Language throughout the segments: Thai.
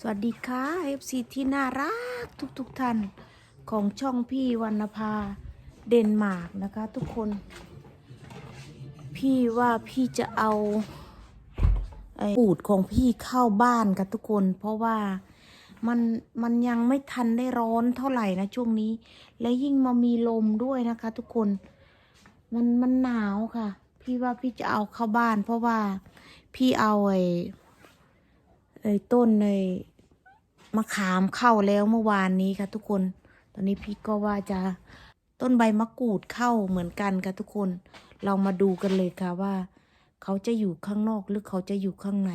สวัสดีค่ะ FC ที่น่ารักทุกๆทท่านของช่องพี่วรรณภาเดนมาร์กนะคะ ทุกคน พี่ว่าพี่จะเอาอ้ปูดของพี่เข้าบ้านค่ะทุกคน เพราะว่ามันมันยังไม่ทันได้ร้อนเท่าไหร่นะช่วงนี้ และยิ่งมามีลมด้วยนะคะ ทุกคนมันมันหนาวค่ะ พี่ว่าพี่จะเอาเข้าบ้าน เพราะว่าพี่เอาไอ้ ไอ้ต้นไอ้มะขามเข้าแล้วเมื่อวานนี้ค่ะทุกคน ตอนนี้พี่ก็ว่าจะต้นใบมะกรูดเข้าเหมือนกันค่ะทุกคน เรามาดูกันเลยค่ะว่า เขาจะอยู่ข้างนอกหรือเขาจะอยู่ข้างใน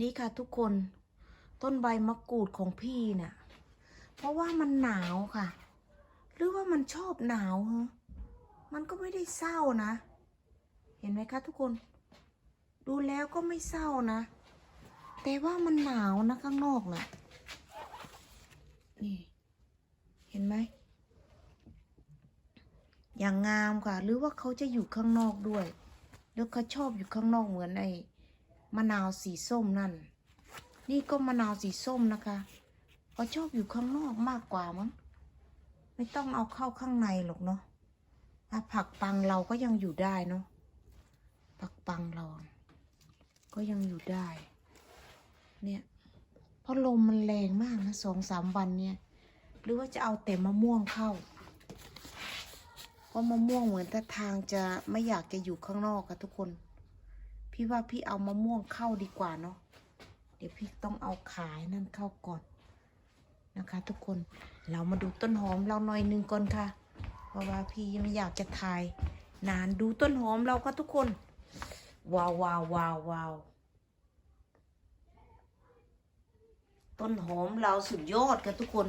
นี่ค่ะทุกคน ต้นใบมะกรูดของพี่น่ะ เพราะว่ามันหนาวค่ะ หรือว่ามันชอบหนาวฮะมันก็ไม่ได้เศร้านะ เห็นไหมคะทุกคน ดูแล้วก็ไม่เศร้านะ แต่ว่ามันหนาวนะข้างนอกน่ะ นี่ เห็นไหม อย่างงามค่ะ หรือว่าเขาจะอยู่ข้างนอกด้วยหรือเขาชอบอยู่ข้างนอกเหมือนไอ้มะนาวสีส้มนั่น นี่ก็มะนาวสีส้มนะคะเขาชอบอยู่ข้างนอกมากกว่ามั้ง ไม่ต้องเอาเข้าข้างในหรอกเนาะถ้าผักปังเราก็ยังอยู่ได้เนาะผักปังเรา ก็ยังอยู่ได้ เนี่ย เพราะลมมันแรงมากนะสองสามวันเนี่ย หรือว่าจะเอาแต่มะม่วงเข้า เพราะมะม่วงเหมือนท่ทางจะไม่อยากจะอยู่ข้างนอกค่ะทุกคน พี่ว่าพี่เอามะม่วงเข้าดีกว่าเนาะ เดี๋ยวพี่ต้องเอาขายนั่นเข้าก่อนนะคะ ทุกคน เรามาดูต้นหอมเราหน่อยหนึ่งก่อนค่ะ เพราะว่าพี่ไม่อยากจะถ่ายนานดูต้นหอมเราก็ทุกคน ว้าวว้าวว้าวว้าวต้นหอมเราสุดยอดค่ะทุกคน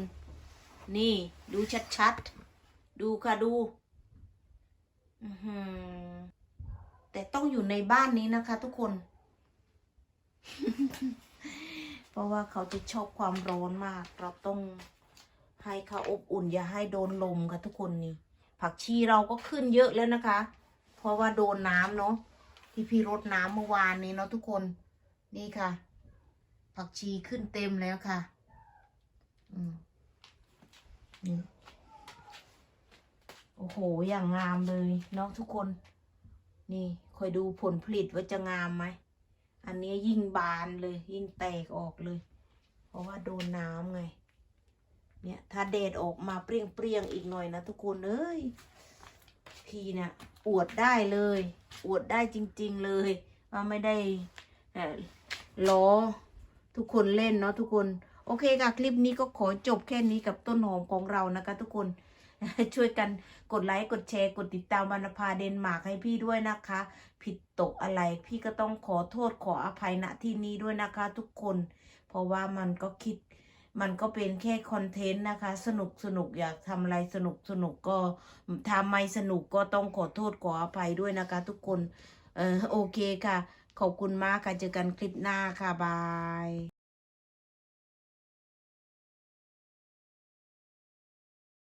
นี่ดูชัดๆ ดูค่ะดูอือหือแต่ต้องอยู่ในบ้านนี้นะคะ ทุกคน เพราะว่าเขาจะชอบความร้อนมาก เราต้องให้เขาอบอุ่น อย่าให้โดนลมค่ะทุกคนนี่ ผักชีเราก็ขึ้นเยอะแล้วนะคะ เพราะว่าโดนน้ำเนาะ ที่พี่รดน้ำเมื่อวานนี้เนาะทุกคนนี่ค่ะ ผักชีขึ้นเต็มแล้วค่ะ อืมนี่โอ้โห อย่างงามเลยเนาะทุกคน นี่คอยดูผลผลิตว่าจะงามไหม อันนี้ยิ่งบานเลย ยิ่งแตกออกเลย เพราะว่าโดนน้ำไง เนี่ย ถ้าแดดออกมาเปรี้ยงๆอีกหน่อยนะทุกคนเอ้ย พี่เนี่ย อวดได้เลยอวดได้จริง ๆเลยว่าไม่ได้ล้อทุกคนเล่นเนาะทุกคน โอเคค่ะ คลิปนี้ก็ขอจบแค่นี้กับต้นหอมของเรานะคะ ทุกคนช่วยกันกดไลค์กดแชร์ กดติดตามวรรณภาเดนมาร์กให้พี่ด้วยนะคะ ผิดตกอะไรพี่ก็ต้องขอโทษขออภัยณที่นี้ด้วยนะคะ ทุกคน เพราะว่ามันก็คิด มันก็เป็นแค่คอนเทนต์นะคะ สนุกสนุกอยากทำอะไรสนุกสนุกก็ทำไม่สนุกก็ต้องขอโทษขออภัยด้วยนะคะ ทุกคน เออโอเคค่ะ ขอบคุณมากค่ะ เจอกันคลิปหน้าค่ะ บาย